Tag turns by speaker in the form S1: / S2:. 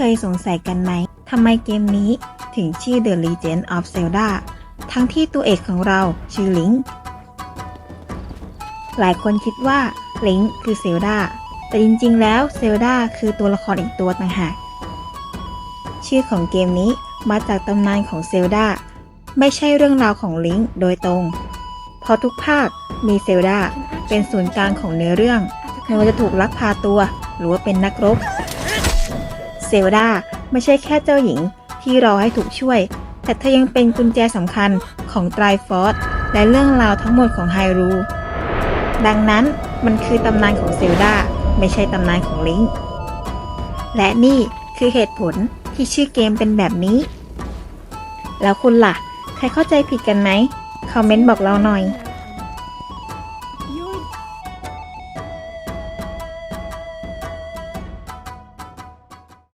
S1: เคยสงสัยกันไหมทำไมเกมนี้ถึงชื่อ The Legend of Zelda ทั้งที่ตัวเอกของเราชื่อลิงหลายคนคิดว่าลิงคือเซลดาแต่จริงๆ แล้วเซลดาคือตัวละครอีกตัวต่างหาก ชื่อของเกมนี้มาจากตำนานของเซลดาไม่ใช่เรื่องราวของลิงโดยตรง เพราะทุกภาคมีเซลดาเป็นศูนย์กลางของเนื้อเรื่องไม่ว่าจะถูกลักพาตัว หรือว่าเป็นนักรบ เซลดาไม่ใช่แค่เจ้าหญิงที่รอให้ถูกช่วย แต่เธอยังเป็นกุญแจสำคัญของไตรฟอสและเรื่องราวทั้งหมดของไฮรู ดังนั้นมันคือตำนานของเซลดาไม่ใช่ตำนานของลิงและนี่คือเหตุผลที่ชื่อเกมเป็นแบบนี้ แล้วคุณล่ะ ใครเข้าใจผิดกันไหม คอมเมนต์บอกเราหน่อย